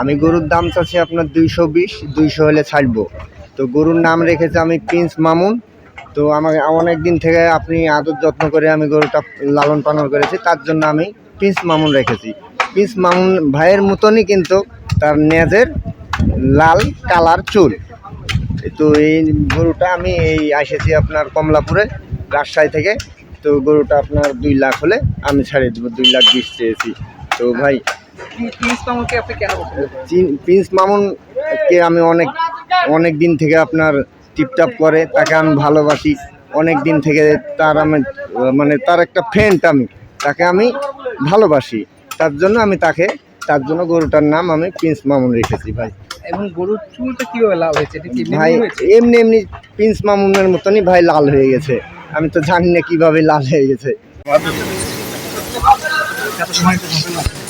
আমি গরুর দাম চাচ্ছি আপনার দুইশো বিশ, দুইশো হলে ছাড়বো। তো গরুর নাম রেখেছে আমি প্রিন্স মামুন। তো আমাকে অনেক দিন থেকে আপনি আদর যত্ন করে আমি গরুটা লালন পালন করেছি, তার জন্য আমি প্রিন্স মামুন রেখেছি। প্রিন্স মামুন ভাইয়ের মতনই কিন্তু তার নেজের লাল কালার চুল। তো এই গরুটা আমি এই এসেছি আপনার কমলাপুরে, রাজশাহী থেকে। তো গরুটা আপনার দুই লাখ হলে আমি ছাড়িয়ে দেবো, দুই লাখ বিশ চেয়েছি। তো ভাই প্রিন্স মামুনকে আপনি কেন পছন্দ করেন? চি- প্রিন্স মামুনকে আমি অনেক অনেক দিন থেকে আপনার টিপটাপ করে তাকে আমি ভালোবাসি। অনেক দিন থেকে তার আমি মানে তার একটা ফ্রেন্ড আমি। তাকে আমি ভালোবাসি। তার জন্য আমি তাকে তার জন্য গরুটার নাম আমি প্রিন্স মামুন রেখেছি ভাই। এবং গরুর চুলটা কীভাবে লাল হয়েছে? এটা কি এমনি ভাই এমনি এমনি প্রিন্স মামুনের মতনই ভাই লাল হয়ে গেছে। আমি তো জানি না কীভাবে লাল হয়ে গেছে। এত সময় তো